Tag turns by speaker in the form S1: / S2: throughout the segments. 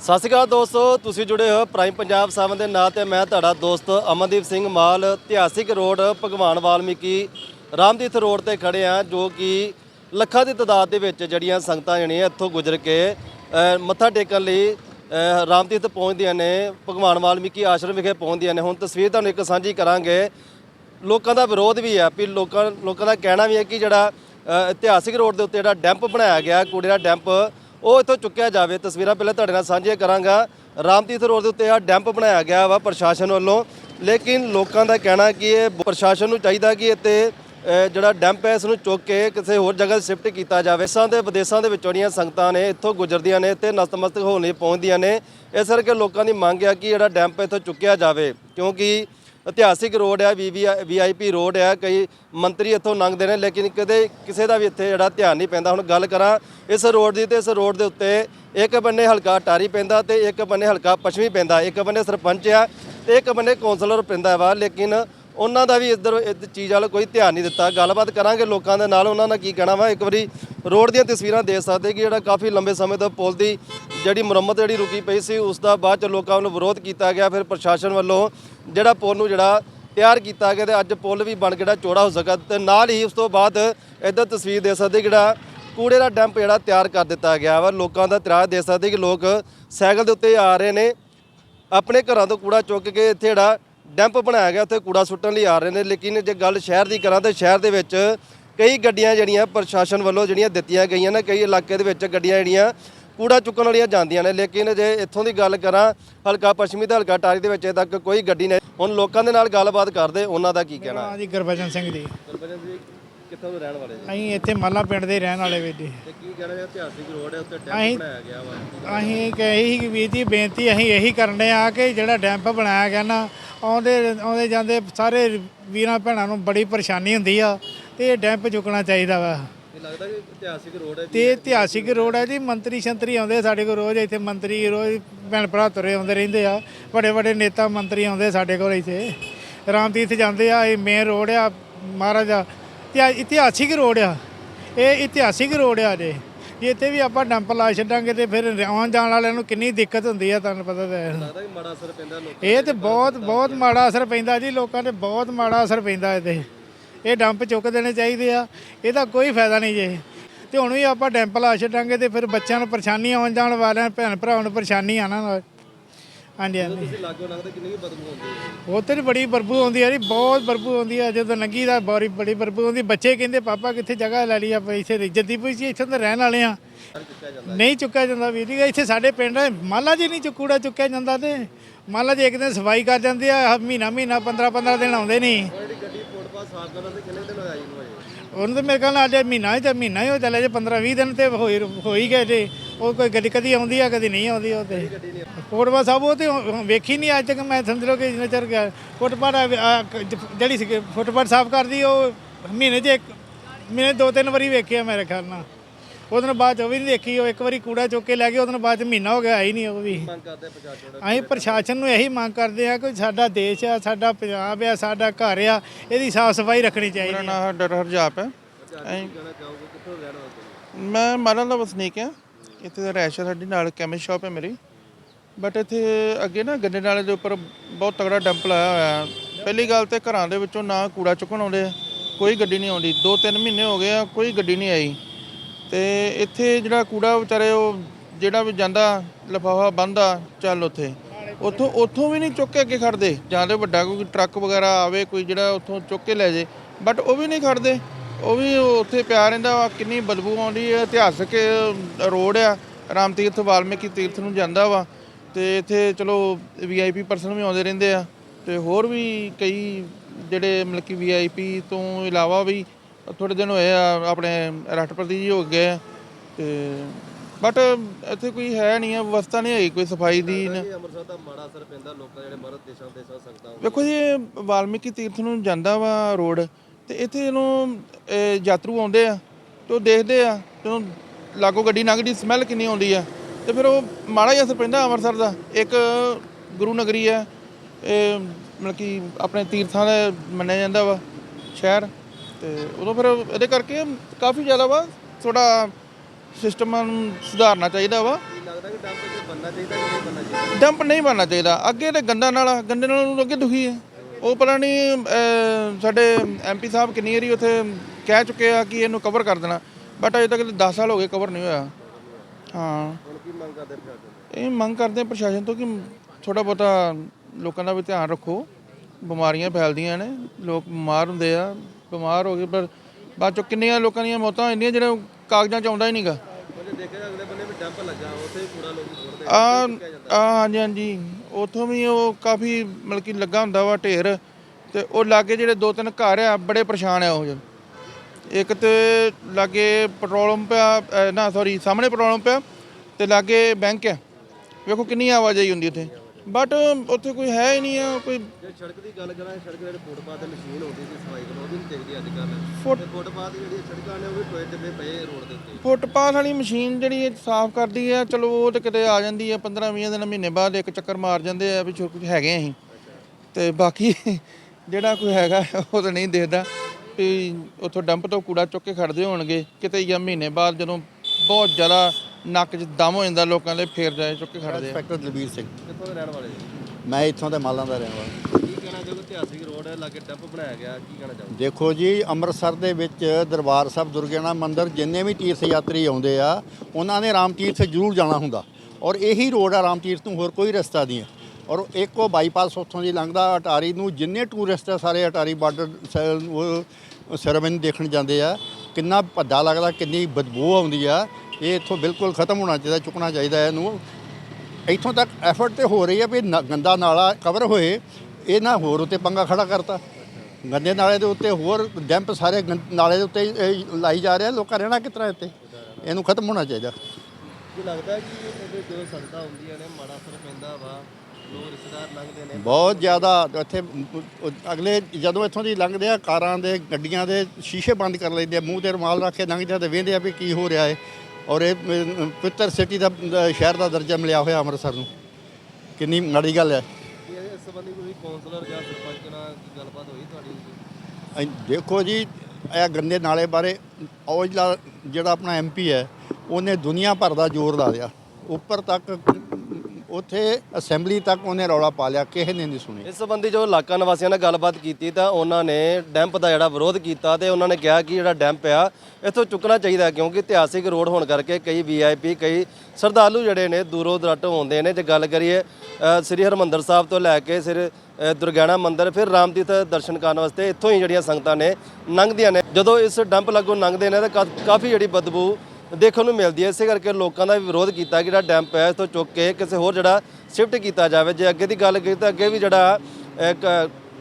S1: ਸਤਿ ਸ਼੍ਰੀ ਅਕਾਲ ਦੋਸਤੋ ਤੁਸੀਂ ਜੁੜੇ ਹੋ ਪ੍ਰਾਈਮ ਪੰਜਾਬ ਸਾਵਨ ਦੇ ਨਾਂ ਤੇ ਮੈਂ ਤੁਹਾਡਾ ਦੋਸਤ ਅਮਨਦੀਪ ਸਿੰਘ ਮਾਲ ਇਤਿਹਾਸਿਕ ਰੋਡ ਭਗਵਾਨ ਵਾਲਮੀਕੀ ਰਾਮਦੀਤ ਰੋਡ ਤੇ ਖੜੇ ਆ ਜੋ ਕਿ ਲੱਖਾਂ ਦੀ ਤਾਦਾਦ ਦੇ ਵਿੱਚ ਜਿਹੜੀਆਂ ਸੰਗਤਾਂ ਜਿਹੜੀਆਂ ਇੱਥੋਂ ਗੁਜ਼ਰ ਕੇ ਮੱਥਾ ਟੇਕਣ ਲਈ ਅ, ਰਾਮਦੀਤ ਪਹੁੰਚਦੀਆਂ ਨੇ ਭਗਵਾਨ ਵਾਲਮੀਕੀ ਆਸ਼ਰਮ ਵਿਖੇ ਪਹੁੰਚਦੀਆਂ ਨੇ। ਹੁਣ ਤਸਵੀਰ ਤੁਹਾਨੂੰ ਇੱਕ ਸਾਂਝੀ ਕਰਾਂਗੇ। ਲੋਕਾਂ ਦਾ ਵਿਰੋਧ ਵੀ ਹੈ ਵੀ ਲੋਕਾਂ ਲੋਕਾਂ ਦਾ ਕਹਿਣਾ ਵੀ ਹੈ ਕਿ ਜਿਹੜਾ ਇਤਿਹਾਸਿਕ ਰੋਡ ਦੇ ਉੱਤੇ ਜਿਹੜਾ ਡੈਂਪ ਬਣਾਇਆ ਗਿਆ ਕੂੜੇ ਦਾ ਡੈਂਪ ਉਹ ਇੱਥੋਂ ਚੁੱਕਿਆ ਜਾਵੇ। ਤਸਵੀਰਾਂ ਪਹਿਲਾਂ ਤੁਹਾਡੇ ਨਾਲ ਸਾਂਝੀਆਂ ਕਰਾਂਗਾ। ਰਾਮਤੀਰਥ ਰੋਡ ਦੇ ਉੱਤੇ ਆ ਡੈਂਪ ਬਣਾਇਆ ਗਿਆ ਵਾ ਪ੍ਰਸ਼ਾਸਨ ਵੱਲੋਂ। ਲੇਕਿਨ ਲੋਕਾਂ ਦਾ ਕਹਿਣਾ ਕਿ ਇਹ ਪ੍ਰਸ਼ਾਸਨ ਨੂੰ ਚਾਹੀਦਾ ਕਿ ਇੱਥੇ ਜਿਹੜਾ ਡੈਂਪ ਹੈ ਇਸ ਨੂੰ ਚੁੱਕ ਕੇ ਕਿਸੇ ਹੋਰ ਜਗ੍ਹਾ ਸ਼ਿਫਟ ਕੀਤਾ ਜਾਵੇ। ਸਾਂ ਦੇ ਵਿਦੇਸ਼ਾਂ ਦੇ ਵਿੱਚੋਂ ਜਿਹੜੀਆਂ ਸੰਗਤਾਂ ਨੇ, ਇੱਥੋਂ ਗੁਜ਼ਰਦੀਆਂ ਨੇ ਤੇ ਨਤਮਸਤਕ ਹੋਣ ਲਈ ਪਹੁੰਚਦੀਆਂ ਨੇ। ਇਸ ਕਰਕੇ ਲੋਕਾਂ ਦੀ ਮੰਗ ਹੈ ਕਿ ਜਿਹੜਾ ਡੈਂਪ ਇੱਥੋਂ ਚੁੱਕਿਆ ਜਾਵੇ। ਕਿਉਂਕਿ ਇਤਿਹਾਸਿਕ ਰੋਡ ਹੈ ਵੀਆਈਪੀ ਰੋਡ ਹੈ ਕਈ ਮੰਤਰੀ ਇੱਥੋਂ ਲੰਘਦੇ ਨੇ, ਲੇਕਿਨ ਕਦੇ ਕਿਸੇ ਦਾ ਵੀ ਇੱਥੇ ਜਿਹੜਾ ਧਿਆਨ ਨਹੀਂ ਪੈਂਦਾ। ਹੁਣ ਗੱਲ ਕਰਾਂ ਇਸ ਰੋਡ ਦੀ, ਤੇ ਇਸ ਰੋਡ ਦੇ ਉੱਤੇ ਇੱਕ ਬੰਨੇ ਹਲਕਾ ਟਾਰੀ ਪੈਂਦਾ ਤੇ ਇੱਕ ਬੰਨੇ ਹਲਕਾ ਪੱਛਮੀ ਪੈਂਦਾ। ਇੱਕ ਬੰਨੇ ਸਰਪੰਚ ਆ ਤੇ ਇੱਕ ਬੰਨੇ ਕੌਂਸਲਰ ਪੈਂਦਾ ਵਾ, ਲੇਕਿਨ ਉਹਨਾਂ ਦਾ ਵੀ ਇੱਧਰ ਇਸ ਚੀਜ਼ ਵੱਲ ਕੋਈ ਧਿਆਨ ਨਹੀਂ ਦਿੱਤਾ। ਗੱਲਬਾਤ ਕਰਾਂਗੇ ਲੋਕਾਂ ਦੇ ਨਾਲ, ਉਹਨਾਂ ਦਾ ਕੀ ਕਹਿਣਾ ਵਾ। ਇੱਕ ਵਾਰੀ ਰੋਡ ਦੀਆਂ ਤਸਵੀਰਾਂ ਦੇਖ ਸਕਦੇ ਕਿ ਜਿਹੜਾ ਕਾਫੀ ਲੰਬੇ ਸਮੇਂ ਤੋਂ ਪੁਲ ਦੀ ਜਿਹੜੀ ਮੁਰੰਮਤ ਜਿਹੜੀ ਰੁਕੀ ਪਈ ਸੀ, ਉਸ ਦਾ ਬਾਅਦ ਚ ਲੋਕਾਂ ਵੱਲੋਂ ਵਿਰੋਧ ਕੀਤਾ ਗਿਆ। ਫਿਰ ਪ੍ਰਸ਼ਾਸਨ ਵੱਲੋਂ ਜਿਹੜਾ ਪੁਲ ਨੂੰ ਜਿਹੜਾ ਤਿਆਰ ਕੀਤਾ ਗਿਆ ਤੇ ਅੱਜ ਪੁਲ ਵੀ ਬਣ ਜਿਹੜਾ ਚੌੜਾ ਹੋ ਸਕਾ ਤੇ ਨਾਲ ਹੀ ਉਸ ਤੋਂ ਬਾਅਦ ਇੱਧਰ ਤਸਵੀਰ ਦੇ ਸਕਦੇ ਜਿਹੜਾ ਕੂੜੇ ਦਾ ਡੰਪ ਜਿਹੜਾ ਤਿਆਰ ਕਰ ਦਿੱਤਾ ਗਿਆ ਵਾ। ਲੋਕਾਂ ਦਾ ਇਤਰਾਜ਼ ਦੇ ਸਕਦੇ ਕਿ ਲੋਕ ਸਾਈਕਲ ਦੇ ਉੱਤੇ ਆ ਰਹੇ ਨੇ। ਆਪਣੇ ਘਰਾਂ ਤੋਂ ਕੂੜਾ ਚੁੱਕ ਕੇ ਇੱਥੇ ਜਿਹੜਾ ਡੈਂਪ ਬਣਾਇਆ ਗਿਆ, ਉੱਥੇ ਕੂੜਾ ਸੁੱਟਣ ਲਈ ਆ ਰਹੇ ਨੇ। ਲੇਕਿਨ ਜੇ ਗੱਲ ਸ਼ਹਿਰ ਦੀ ਕਰਾਂ ਤਾਂ ਸ਼ਹਿਰ ਦੇ ਵਿੱਚ ਕਈ ਗੱਡੀਆਂ ਜਿਹੜੀਆਂ ਪ੍ਰਸ਼ਾਸਨ ਵੱਲੋਂ ਜਿਹੜੀਆਂ ਦਿੱਤੀਆਂ ਗਈਆਂ ਨੇ, ਕਈ ਇਲਾਕੇ ਦੇ ਵਿੱਚ ਗੱਡੀਆਂ ਜਿਹੜੀਆਂ ਕੂੜਾ ਚੁੱਕਣ ਵਾਲੀਆਂ ਜਾਂਦੀਆਂ ਨੇ ਲੇਕਿਨ ਜੇ ਇੱਥੋਂ ਦੀ ਗੱਲ ਕਰਾਂ ਹਲਕਾ ਪੱਛਮੀ ਤੇ ਹਲਕਾ ਟਾਰੀ ਦੇ ਵਿੱਚ ਅਜੇ ਤੱਕ ਕੋਈ ਗੱਡੀ ਨਹੀਂ। ਹੁਣ ਲੋਕਾਂ ਦੇ ਨਾਲ ਗੱਲਬਾਤ ਕਰਦੇ ਉਹਨਾਂ ਦਾ ਕੀ ਕਹਿਣਾ
S2: ਹਾਂ? ਜੀ ਗੁਰਬਚਨ ਸਿੰਘ ਜੀ।
S1: ਗੁਰਬਚਨ ਜੀ ਕਿੱਥੋਂ ਦੇ ਰਹਿਣ ਵਾਲੇ ਜੀ?
S2: ਅਸੀਂ ਇੱਥੇ ਮਾਲਾ ਪਿੰਡ ਦੇ ਰਹਿਣ ਵਾਲੇ ਵੀਰ ਜੀ।
S1: ਤੇ ਕੀ ਕਹਿਣਾ ਇਤਿਹਾਸਿਕ ਰੋਡ ਹੈ ਉੱਤੇ ਡੈਂਪ
S2: ਅਸੀਂ-
S1: ਬਣਾਇਆ ਗਿਆ ਵਾ।
S2: ਅਸੀਂ ਕਹੀ ਵੀਰ ਜੀ ਬੇਨਤੀ ਅਸੀਂ ਇਹੀ ਕਰਨੇ ਆ ਕਿ ਜਿਹੜਾ ਡੈਂਪ ਬਣਾਇਆ ਗਿਆ ਨਾ ਆਉਂਦੇ ਆਉਂਦੇ ਜਾਂਦੇ ਸਾਰੇ ਵੀਰਾਂ ਭੈਣਾਂ ਨੂੰ ਬੜੀ ਪਰੇਸ਼ਾਨੀ ਹੁੰਦੀ ਆ ਤੇ ਇਹ ਡੈਂਪ ਚੁੱਕਣਾ ਚਾਹੀਦਾ ਵਾ।
S1: ਇਹ ਲੱਗਦਾ ਕਿ ਇਤਿਹਾਸਿਕ ਰੋਡ ਹੈ
S2: ਤੇ ਇਤਿਹਾਸਿਕ ਰੋਡ ਹੈ ਜੀ ਮੰਤਰੀ ਸ਼ੰਤਰੀ ਆਉਂਦੇ ਸਾਡੇ ਕੋਲ ਰੋਜ਼ ਇੱਥੇ ਮੰਤਰੀ ਰੋਜ਼ ਭੈਣ ਭਰਾ ਤੁਰੇ ਆਉਂਦੇ ਰਹਿੰਦੇ ਆ ਵੱਡੇ ਵੱਡੇ ਨੇਤਾ ਮੰਤਰੀ ਆਉਂਦੇ ਸਾਡੇ ਕੋਲ ਇੱਥੇ। ਰਾਮਤੀਰਥ ਜਾਂਦੇ ਆ ਇਹ ਮੇਨ ਰੋਡ ਆ ਮਹਾਰਾਜਾ ਇਤਿਹਾ- ਇਤਿਹਾਸਿਕ ਰੋਡ ਆ ਇਹ ਇਤਿਹਾਸਿਕ ਰੋਡ ਆ ਜੇ। ਜੇ ਇੱਥੇ ਵੀ ਆਪਾਂ ਡੰਪ ਲਾ ਛੱਡਾਂਗੇ ਤੇ ਫਿਰ ਆਉਣ ਜਾਣ ਵਾਲਿਆਂ ਨੂੰ ਕਿੰਨੀ ਦਿੱਕਤ ਹੁੰਦੀ ਆ ਤੁਹਾਨੂੰ ਪਤਾ ਤਾਂ ਹੈ।
S1: ਮਾੜਾ ਅਸਰ ਪੈਂਦਾ ਲੋਕ
S2: ਇਹ ਤੇ ਬਹੁਤ ਬਹੁਤ ਮਾੜਾ ਅਸਰ ਪੈਂਦਾ ਜੀ ਲੋਕਾਂ ਤੇ ਬਹੁਤ ਮਾੜਾ ਅਸਰ ਪੈਂਦਾ ਇਹਦੇ। ਇਹ ਡੰਪ ਚੁੱਕ ਦੇਣੇ ਚਾਹੀਦੇ ਆ ਇਹਦਾ ਕੋਈ ਫਾਇਦਾ ਨਹੀਂ ਜੇ। ਤੇ ਹੁਣ ਵੀ ਆਪਾਂ ਡੰਪ ਲਾ ਛੱਡਾਂਗੇ ਤੇ ਫਿਰ ਬੱਚਿਆਂ ਨੂੰ ਪਰੇਸ਼ਾਨੀ ਆਉਣ ਜਾਣ ਵਾਲਿਆਂ ਭੈਣ ਭਰਾਵਾਂ ਨੂੰ ਪਰੇਸ਼ਾਨੀ ਆਣਾ ਨਾਲ। ਹਾਂਜੀ ਹਾਂਜੀ।
S1: ਤੁਸੀਂ ਲਾਗੋ ਲੱਗਦਾ ਕਿੰਨੀ ਵੀ ਬਦਬੂ ਹੁੰਦੀ ਹੈ?
S2: ਉੱਥੇ ਤੇ ਬੜੀ ਬਰਬੂ ਆਉਂਦੀ ਆ ਜੀ ਬਹੁਤ ਬਰਬੂ ਆਉਂਦੀ ਆ। ਜਦੋਂ ਲੰਗੀ ਦਾ ਬੜੀ ਬੜੀ ਬਰਬੂ ਆਉਂਦੀ ਬੱਚੇ ਕਹਿੰਦੇ ਪਾਪਾ ਕਿੱਥੇ ਜਗ੍ਹਾ ਲੈ ਲਈ ਆਪਾਂ? ਇੱਥੇ ਜੱਦੀ ਪਈ ਸੀ ਇੱਥੇ ਤਾਂ ਰਹਿਣ ਵਾਲੇ ਆ। ਨਹੀਂ ਚੁੱਕਿਆ ਜਾਂਦਾ ਵੀਰ ਜੀ ਇੱਥੇ ਸਾਡੇ ਪਿੰਡ ਮਾਲਾ ਜੀ ਨਹੀਂ ਚੁੱਕੂੜਾ ਚੁੱਕਿਆ ਜਾਂਦਾ ਤੇ। ਮਾਲਾ ਜੀ ਇੱਕ ਦਿਨ ਸਫ਼ਾਈ ਕਰ ਜਾਂਦੇ ਆ ਮਹੀਨਾ ਮਹੀਨਾ 15 15 ਦਿਨ ਆਉਂਦੇ ਨਹੀਂ।
S1: ਗੱਡੀ ਫੁੱਟਪਾਥ ਸਾਫ਼ ਕਰਨ ਤੇ ਕਿੰਨੇ ਦਿਨ ਹੋਇਆ ਜੀ ਨੂੰ ਅਜੇ
S2: ਉਹਨੂੰ ਤਾਂ ਮੇਰੇ ਖਿਆਲ ਨਾਲ ਅੱਜ ਮਹੀਨਾ ਹੀ ਤੇ ਮਹੀਨਾ ਹੀ ਹੋ ਚੱਲਿਆ ਜੇ 15 20 ਦਿਨ ਤੇ ਹੋਈ ਹੋ ਹੀ ਗਏ ਜੇ ਉਹ ਕੋਈ ਗੱਡੀ ਕਦੀ ਆਉਂਦੀ ਆ ਕਦੀ ਨਹੀਂ ਆਉਂਦੀ ਉਹ ਤੇ। ਕੋਟਵਾ ਸਾਹਿਬ ਉਹ ਤੇ ਹੁਣ ਵੇਖੀ ਨਹੀਂ ਅੱਜ ਤੱਕ ਮੈਂ ਸਮਝ ਲਓ ਕਿ ਜਿੰਨਾ ਚਿਰ ਗਿਆ ਫੁੱਟਪਾਥ ਆ- ਆ ਕ- ਜ- ਜਿਹੜੀ ਸੀ ਫੁੱਟਪਾਥ ਸਾਫ਼ ਕਰਦੀ ਉਹ ਮਹੀਨੇ 'ਚ ਇੱਕ ਮਹੀਨੇ ਦੋ ਤਿੰਨ ਵਾਰੀ ਵੇਖਿਆ ਮੇਰੇ ਖਿਆਲ ਨਾਲ। ਉਹਦੇ ਨਾਲ ਬਾਅਦ 'ਚ ਉਹ ਵੀ ਨਹੀਂ ਦੇਖੀ ਉਹ ਇੱਕ ਵਾਰੀ ਕੂੜਾ ਚੁੱਕ ਕੇ ਲੈ ਗਏ ਉਹਦੇ ਨਾਲ ਬਾਅਦ 'ਚ ਮਹੀਨਾ ਹੋ ਗਿਆ ਆਈ ਨਹੀਂ ਉਹ ਵੀ।
S1: ਮੰਗ ਕਰਦੇ ਪ੍ਰਸ਼ਾਸਨ
S2: ਅਸੀਂ ਪ੍ਰਸ਼ਾਸਨ ਨੂੰ ਇਹੀ ਮੰਗ ਕਰਦੇ ਆ ਕਿ ਸਾਡਾ ਦੇਸ਼ ਆ ਸਾਡਾ ਪੰਜਾਬ ਆ ਸਾਡਾ ਘਰ ਆ ਇਹਦੀ ਸਾਫ਼ ਸਫ਼ਾਈ ਰੱਖਣੀ ਚਾਹੀਦੀ
S3: ਮੇਰਾ
S2: ਹੈ
S3: ਨਾਮ ਡਾਕਟਰ ਹਰਜਾਪ ਹੈ? ਮੈਂ ਮਾਰਨ ਦਾ ਵਸਨੀਕ ਹਾਂ। ਇੱਥੇ ਦਾ ਰੈਸ਼ ਹੈ ਸਾਡੀ ਨਾਲ ਕੈਮਿਸਟ ਸ਼ਾਪ ਹੈ ਮੇਰੀ। ਬਟ ਇੱਥੇ ਅੱਗੇ ਨਾ ਗੰਨੇ ਨਾਲੇ ਦੇ ਉੱਪਰ ਬਹੁਤ ਤਗੜਾ ਡੰਪ ਲਾਇਆ ਹੋਇਆ ਹੈ। ਪਹਿਲੀ ਗੱਲ ਤੇ ਘਰਾਂ ਦੇ ਵਿੱਚੋਂ ਨਾ ਕੂੜਾ ਚੁੱਕਣ ਆਉਂਦੇ ਆ, ਕੋਈ ਗੱਡੀ ਨਹੀਂ ਆਉਂਦੀ। 2-3 ਮਹੀਨੇ ਹੋ ਗਏ ਆ ਕੋਈ ਗੱਡੀ ਨਹੀਂ ਆਈ। ਤੇ ਇੱਥੇ ਜਿਹੜਾ ਕੂੜਾ ਵਿਚਾਰੇ ਉਹ ਜਿਹੜਾ ਵੀ ਜਾਂਦਾ, ਲਫਾਫਾ ਬੰਦਾ ਚੱਲ ਉੱਥੇ। ਉੱਥੋਂ ਉੱਥੋਂ ਵੀ ਨਹੀਂ ਚੁੱਕ ਕੇ ਅੱਗੇ ਖੜਦੇ। ਜਾਂ ਤੇ ਵੱਡਾ ਕੋਈ ਟਰੱਕ ਵਗੈਰਾ ਆਵੇ, ਕੋਈ ਜਿਹੜਾ ਉੱਥੋਂ ਚੁੱਕ ਕੇ ਲੈ ਜੇ ਬਟ ਉਹ ਵੀ ਨਹੀਂ ਖੜਦੇ। ਉਹ ਵੀ ਉੱਥੇ ਪਿਆ ਰਹਿੰਦਾ ਵਾ, ਕਿੰਨੀ ਬਦਬੂ ਆਉਂਦੀ ਹੈ ਇਤਿਹਾਸਕ ਰੋਡ ਆ ਰਾਮ ਤੀਰਥ ਵਾਲਮੀਕੀ ਤੀਰਥ ਨੂੰ ਜਾਂਦਾ ਵਾ। ਤੇ ਇੱਥੇ ਚਲੋ ਵੀਆਈਪੀ ਪਰਸਨ ਵੀ ਆਉਂਦੇ ਰਹਿੰਦੇ ਆ। ਤੇ ਹੋਰ ਵੀ ਕਈ ਜਿਹੜੇ ਮਤਲਬ ਕਿ ਵੀਆਈਪੀ ਤੋਂ ਇਲਾਵਾ ਵੀ ਥੋੜੇ ਦਿਨ ਹੋਏ ਆ ਆਪਣੇ ਰਾਸ਼ਟਰਪਤੀ ਜੀ ਹੋ ਗਏ ਆ ਤੇ ਬਟ ਇੱਥੇ ਕੋਈ ਹੈ ਨਹੀਂ ਆ ਵਿਵਸਥਾ ਨਹੀਂ ਹੈਗੀ ਕੋਈ ਸਫ਼ਾਈ ਦੀ ਨਾ।
S1: ਅੰਮ੍ਰਿਤਸਰ ਦਾ ਮਾੜਾ ਅਸਰ ਪੈਂਦਾ ਲੋਕਾਂ ਜਿਹੜੇ ਬਾਹਰ ਦੇਸ਼ਾਂ ਦੇਸ਼ਾਂ ਸੰਗਤਾਂ
S3: ਵੇਖੋ ਜੀ ਇਹ ਵਾਲਮੀਕੀ ਤੀਰਥ ਨੂੰ ਜਾਂਦਾ ਵਾ ਰੋਡ ਤੇ ਇੱਥੇ ਇਹਨੂੰ ਇਹ ਯਾਤਰੂ ਆਉਂਦੇ ਆ ਤੇ ਉਹ ਦੇਖਦੇ ਆ ਜਦੋਂ ਲਾਗੋ ਗੱਡੀ ਲੰਘਦੀ ਸਮੈਲ ਕਿੰਨੀ ਆਉਂਦੀ ਆ ਤੇ ਫਿਰ ਉਹ ਮਾੜਾ ਹੀ ਅਸਰ ਪੈਂਦਾ ਅੰਮ੍ਰਿਤਸਰ ਦਾ। ਇੱਕ ਗੁਰੂ ਨਗਰੀ ਆ ਇਹ ਮਤਲਬ ਕਿ ਆਪਣੇ ਤੀਰਥਾਂ ਦਾ ਮੰਨਿਆ ਜਾਂਦਾ ਵਾ ਸ਼ਹਿਰ। ਤੇ ਉਦੋਂ ਫਿਰ ਇਹਦੇ ਕਰਕੇ ਕਾਫੀ ਜ਼ਿਆਦਾ ਵਾ ਥੋੜਾ ਸਿਸਟਮਾਂ ਨੂੰ ਸੁਧਾਰਨਾ ਚਾਹੀਦਾ ਵਾ।
S1: ਕੀ ਲੱਗਦਾ ਕਿ ਡੰਪ ਚਾਹੀਦਾ ਕਿ ਨਹੀਂ ਬੰਨਣਾ ਚਾਹੀਦਾ?
S3: ਡੰਪ ਨਹੀਂ ਬਣਨਾ ਚਾਹੀਦਾ। ਅੱਗੇ ਤੇ ਗੰਦਾ ਨਾਲਾ ਗੰਦੇ ਨਾਲੇ ਨੂੰ ਅੱਗੇ ਦੁਖੀ ਹੈ। ਉਹ ਪਤਾ ਨਹੀਂ ਅਹ, ਸਾਡੇ ਐਮਪੀ ਸਾਹਿਬ ਕਿੰਨੀ ਵਾਰੀ ਉੱਥੇ ਕਹਿ ਚੁੱਕੇ ਆ ਕਿ ਇਹਨੂੰ ਕਵਰ ਕਰ ਦੇਣਾ। ਬਟ ਅਜੇ ਤੱਕ 10 ਸਾਲ ਹੋ ਗਏ ਕਵਰ ਨਹੀਂ ਹੋਇਆ। ਹਾਂ।
S1: ਹੁਣ ਕੀ ਮੰਗ ਕਰਦੇ ਪ੍ਰਸ਼ਾਸਨ
S3: ਇਹ ਮੰਗ ਕਰਦੇ ਪ੍ਰਸ਼ਾਸਨ ਤੋਂ ਕਿ ਥੋੜਾ ਬਹੁਤਾ ਲੋਕਾਂ ਦਾ ਵੀ ਧਿਆਨ ਰੱਖੋ। ਬਿਮਾਰੀਆਂ ਫੈਲਦੀਆਂ ਨੇ ਲੋਕ ਬਿਮਾਰ ਹੁੰਦੇ ਆ ਬਿਮਾਰ ਹੋ ਗਏ ਪਰ ਬਾਅਦ ਚੋਂ ਕਿੰਨੀਆਂ ਲੋਕਾਂ ਦੀਆਂ ਮੌਤਾਂ ਇੰਨੀਆਂ ਜਿਹੜੇ ਕਾਗਜ਼ਾਂ 'ਚ ਆਉਂਦਾ ਹੀ ਨਹੀਂਗਾ। ਆ ਆ ਹਾਂਜੀ ਹਾਂਜੀ। ਉਥੋਂ ਵੀ ਉਹ ਕਾਫੀ ਮਤਲਬ ਕਿ ਲੱਗਾ ਹੁੰਦਾ ਵਾ ਢੇਰ ਤੇ ਉਹ ਲਾਗੇ ਜਿਹੜੇ ਦੋ ਤਿੰਨ ਘਰ ਆ ਬੜੇ ਪਰੇਸ਼ਾਨ ਆ ਉਹ। ਜਨ ਇੱਕ ਤੇ ਲਾਗੇ ਪੈਟਰੋਲ ਪੰਪ ਆ ਅਹ ਨਾ ਸੌਰੀ ਸਾਹਮਣੇ ਪੈਟਰੋਲ ਪੰਪ ਆ ਤੇ ਲਾਗੇ ਬੈਂਕ ਆ। ਵੇਖੋ ਕਿੰਨੀ ਆਵਾਜਾਈ ਹੁੰਦੀ ਉੱਥੇ। ਬਟ ਉੱਥੇ ਕੋਈ ਹੈ ਹੀ ਨਹੀਂ ਆ ਕੋਈ
S1: ਜੇ ਸੜਕ ਦੀ ਗੱਲ ਕਰਾਂ ਸੜਕ ਜਿਹੜੇ ਫੁੱਟਪਾਥ ਤੇ ਮਸ਼ੀਨ ਹੁੰਦੀ ਸੀ ਸਫ਼ਾਈ ਕਰਨ ਉਹ ਵੀ ਨਹੀਂ ਦਿਖਦੀ ਅੱਜ ਕੱਲ੍ਹ। ਫੁੱਟਪਾਥ ਜਿਹੜੀਆਂ ਸੜਕਾਂ ਨੇ ਉਹ ਵੀ ਟੋਏ ਟਿੱਬੇ ਪਏ ਰੋਡ ਦੇ ਉੱਤੇ।
S3: ਫੁੱਟਪਾਥ ਵਾਲੀ ਮਸ਼ੀਨ ਜਿਹੜੀ ਇਹ ਸਾਫ਼ ਕਰਦੀ ਆ ਚਲੋ ਉਹ ਤੇ ਕਿਤੇ ਆ ਜਾਂਦੀ ਆ 15 20 ਦਿਨ ਮਹੀਨੇ ਬਾਅਦ ਇੱਕ ਚੱਕਰ ਮਾਰ ਜਾਂਦੇ ਆ ਵੀ ਕੁਝ ਹੈਗੇ ਅਸੀਂ। ਤੇ ਬਾਕੀ ਜਿਹੜਾ ਕੋਈ ਹੈਗਾ ਉਹ ਤਾਂ ਨਹੀਂ ਦੇਖਦਾ ਵੀ ਉੱਥੋਂ ਡੰਪ ਤੋਂ ਕੂੜਾ ਚੁੱਕ ਕੇ ਖੜਦੇ ਹੋਣਗੇ। ਕਿਤੇ ਜਾਂ ਮਹੀਨੇ ਬਾਅਦ ਜਦੋਂ ਬਹੁਤ ਜ਼ਿਆਦਾ ਨੱਕ 'ਚ ਦਮ ਹੋ ਜਾਂਦਾ ਲੋਕਾਂ ਦੇ ਫੇਰ ਜਾਏ ਚੁੱਕ ਕੇ ਖੜਦੇ ਆ।
S4: ਇੰਸਪੈਕਟਰ ਦਲਬੀਰ ਸਿੰਘ।
S1: ਕਿੱਥੋਂ ਦੇ ਰਹਿਣ ਵਾਲੇ ਜੀ?
S4: ਮੈਂ ਇੱਥੋਂ ਦੇ ਮਾਲਾਂ ਦਾ ਰਹਿਣ ਵਾਲਾ।
S1: ਕੀ ਕਹਿਣਾ ਚਾਹੋਗੇ? ਇਤਿਹਾਸਿਕ ਰੋਡ ਹੈ ਲਾਗੇ ਡੰਪ ਬਣਾਇਆ ਗਿਆ ਕੀ ਕਹਿਣਾ ਚਾਹੋਗੇ?
S4: ਦੇਖੋ ਜੀ ਅੰਮ੍ਰਿਤਸਰ ਦੇ ਵਿੱਚ ਦਰਬਾਰ ਸਾਹਿਬ ਦੁਰਗਿਆਣਾ ਮੰਦਿਰ ਜਿੰਨੇ ਵੀ ਤੀਰਥ ਯਾਤਰੀ ਆਉਂਦੇ ਆ ਉਹਨਾਂ ਨੇ ਰਾਮ ਤੀਰਥ ਜ਼ਰੂਰ ਜਾਣਾ ਹੁੰਦਾ। ਔਰ ਇਹੀ ਰੋਡ ਆ ਰਾਮ ਤੀਰਥ ਨੂੰ ਹੋਰ ਕੋਈ ਰਸਤਾ ਨਹੀਂ ਹੈ ਔਰ ਇੱਕ ਬਾਈਪਾਸ ਉੱਥੋਂ ਦੀ ਲੰਘਦਾ ਅਟਾਰੀ ਨੂੰ ਜਿੰਨੇ ਟੂਰਿਸਟ ਆ ਸਾਰੇ ਅਟਾਰੀ ਬਾਰਡਰ ਸ- ਉਹ ਸਰਵਨ ਦੇਖਣ ਜਾਂਦੇ ਆ। ਕਿੰਨਾ ਭੱਦਾ ਲੱਗਦਾ ਕਿੰਨੀ ਬਦਬੂ ਆਉਂਦੀ ਆ। ਇਹ ਇੱਥੋਂ ਬਿਲਕੁਲ ਖਤਮ ਹੋਣਾ ਚਾਹੀਦਾ ਚੁੱਕਣਾ ਚਾਹੀਦਾ ਇਹਨੂੰ। ਇੱਥੋਂ ਤੱਕ ਐਫਰਟ ਤੇ ਹੋ ਰਹੀ ਹੈ ਵੀ ਨ- ਗੰਦਾ ਨਾਲਾ ਕਵਰ ਹੋਏ ਇਹ ਨਾ ਹੋਰ ਉੱਤੇ ਪੰਗਾ ਖੜਾ ਕਰਤਾ। ਗੰਦੇ ਨਾਲੇ ਦੇ ਉੱਤੇ ਹੋਰ ਡੈਂਪ ਸਾਰੇ ਗੰ- ਨਾਲੇ ਦੇ ਉੱਤੇ ਇਹ ਲਾਈ ਜਾ ਰਿਹਾ ਲੋਕਾਂ ਰਹਿਣਾ ਕਿਸ ਤਰ੍ਹਾਂ ਇੱਥੇ? ਇਹਨੂੰ ਖਤਮ ਹੋਣਾ ਚਾਹੀਦਾ।
S1: ਕੀ ਲੱਗਦਾ ਕਿ ਇਹਦੇ ਜੋ ਸੰਗਤਾਂ ਹੁੰਦੀਆਂ ਨੇ ਮਾੜਾ ਅਸਰ ਪੈਂਦਾ ਵਾ ਲੋਕ ਰਿਸ਼ਤੇਦਾਰ ਲੰਘਦੇ ਨੇ?
S4: ਬਹੁਤ ਜ਼ਿਆਦਾ ਇੱਥੇ ਅਗਲੇ ਜਦੋਂ ਇੱਥੋਂ ਦੀ ਲੰਘਦੇ ਆ ਕਾਰਾਂ ਦੇ ਗੱਡੀਆਂ ਦੇ ਸ਼ੀਸ਼ੇ ਬੰਦ ਕਰ ਲੈਂਦੇ ਆ ਮੂੰਹ ਤੇ ਰੁਮਾਲ ਰੱਖ ਕੇ ਲੰਘਦੇ ਆ ਤੇ ਵੇਂਦੇ ਆ ਵੀ ਕੀ ਹੋ ਰਿਹਾ ਹੈ ਔਰ ਇਹ ਅ, ਪਵਿੱਤਰ ਸਿਟੀ ਦਾ ਸ਼ਹਿਰ ਦਾ ਦਰਜਾ ਮਿਲਿਆ ਹੋਇਆ ਅੰਮ੍ਰਿਤਸਰ ਨੂੰ। ਕਿੰਨੀ ਮਾੜੀ ਗੱਲ ਹੈ।
S1: ਕੀ ਇਸ ਸੰਬੰਧੀ ਕੋਈ ਕਾਉਂਸਲਰ ਜਾਂ ਸਰਪੰਚ ਨਾਲ ਕੀ ਗੱਲਬਾਤ ਹੋਈ ਤੁਹਾਡੀ?
S4: ਅ, ਦੇਖੋ ਜੀ ਇਹ ਗੰਦੇ ਨਾਲੇ ਬਾਰੇ ਜਿਹੜਾ ਜਿਹੜਾ ਆਪਣਾ ਐਮਪੀ ਹੈ ਉਹਨੇ ਦੁਨੀਆ ਭਰ ਦਾ ਜ਼ੋਰ ਲਾ ਲਿਆ। ਉੱਪਰ ਤੱਕ ਉੱਥੇ ਅਸੈਂਬਲੀ ਤੱਕ ਉਹਨੇ ਰੌਲਾ ਪਾ ਲਿਆ, ਕਿਸੇ ਨੇ ਨਹੀਂ ਸੁਣੀ।
S1: ਇਸ ਸੰਬੰਧੀ ਜੋ ਇਲਾਕਾ ਨਿਵਾਸੀਆਂ ਨਾਲ ਗੱਲਬਾਤ ਕੀਤੀ ਤਾਂ ਉਹਨਾਂ ਨੇ ਡੈਂਪ ਦਾ ਜਿਹੜਾ ਵਿਰੋਧ ਕੀਤਾ ਤੇ ਉਹਨਾਂ ਨੇ ਕਿਹਾ ਕਿ ਜਿਹੜਾ ਡੈਂਪ ਆ, ਇੱਥੋਂ ਚੁੱਕਣਾ ਚਾਹੀਦਾ ਕਿਉਂਕਿ ਇਤਿਹਾਸਿਕ ਰੋਡ ਹੋਣ ਕਰਕੇ ਕਈ ਵੀਆਈਪੀ ਕਈ ਸ਼ਰਧਾਲੂ ਜਿਹੜੇ ਨੇ ਦੂਰੋਂ ਦਰਾਟੋਂ ਆਉਂਦੇ ਨੇ। ਜੇ ਗੱਲ ਕਰੀਏ ਸ੍ਰੀ ਹਰਮੰਦਰ ਸਾਹਿਬ ਤੋਂ ਲੈ ਕੇ ਸ੍ਰੀ ਦੁਰਗਿਆਣਾ ਮੰਦਿਰ, ਫਿਰ ਰਾਮਤੀਰਥ ਦਰਸ਼ਨ ਕਰਨ ਵਾਸਤੇ ਇੱਥੋਂ ਹੀ ਜਿਹੜੀਆਂ ਸੰਗਤਾਂ ਨੇ ਲੰਘਦੀਆਂ ਨੇ। ਜਦੋਂ ਇਸ ਡੰਪ ਲੱਗੋਂ ਲੰਘਦੇ ਨੇ ਤਾਂ ਕਾ- ਕਾਫੀ ਜਿਹੜੀ ਬਦਬੂ ਦੇਖਣ ਨੂੰ ਮਿਲਦੀ ਹੈ। ਇਸੇ ਕਰਕੇ ਲੋਕਾਂ ਦਾ ਵੀ ਵਿਰੋਧ ਕੀਤਾ ਕਿ ਜਿਹੜਾ ਡੈਂਪ ਹੈ ਇਸ ਤੋਂ ਚੁੱਕ ਕੇ ਕਿਸੇ ਹੋਰ ਜਿਹੜਾ ਸ਼ਿਫਟ ਕੀਤਾ ਜਾਵੇ। ਜੇ ਅੱਗੇ ਦੀ ਗੱਲ ਕਰੀਏ ਤਾਂ ਅੱਗੇ ਵੀ ਜਿਹੜਾ ਇੱਕ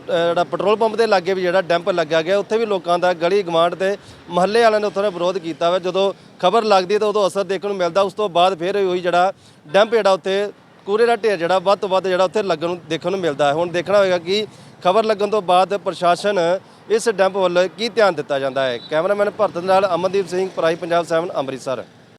S1: ਜਿਹੜਾ ਪੈਟਰੋਲ ਪੰਪ ਦੇ ਲਾਗੇ ਵੀ ਜਿਹੜਾ ਡੈਂਪ ਲੱਗਿਆ ਗਿਆ, ਉੱਥੇ ਵੀ ਲੋਕਾਂ ਦਾ ਗਲੀ ਗਵਾਂਢ ਤੇ ਮਹੱਲੇ ਵਾਲਿਆਂ ਨੇ ਉੱਥੇ ਦਾ ਵਿਰੋਧ ਕੀਤਾ ਵਾ। ਜਦੋਂ ਖਬਰ ਲੱਗਦੀ ਹੈ ਤਾਂ ਉਦੋਂ ਅਸਰ ਦੇਖਣ ਨੂੰ ਮਿਲਦਾ। ਉਸ ਤੋਂ ਬਾਅਦ ਫਿਰ ਉਹੀ ਜਿਹੜਾ ਡੈਂਪ ਜਿਹੜਾ ਉੱਥੇ ਕੂੜੇ ਦਾ ਢੇਰ ਜਿਹੜਾ ਵੱਧ ਤੋਂ ਵੱਧ ਜਿਹੜਾ ਉੱਥੇ ਲੱਗਣ ਨੂੰ ਦੇਖਣ ਨੂੰ ਮਿਲਦਾ ਹੈ। ਹੁਣ ਦੇਖਣਾ ਹੋਵੇਗਾ ਕਿ ਖਬਰ ਲੱਗਣ ਤੋਂ ਬਾਅਦ ਪ੍ਰਸ਼ਾਸਨ ਇਸ ਡੈਂਪ ਵੱਲ ਕੀ ਧਿਆਨ ਦਿੱਤਾ ਜਾਂਦਾ ਹੈ? ਕੈਮਰਾਮੈਨ ਭਰਤ ਨਾਲ ਅਮਨਦੀਪ ਸਿੰਘ, ਪ੍ਰਾਈ ਪੰਜਾਬ 7 ਅੰਮ੍ਰਿਤਸਰ।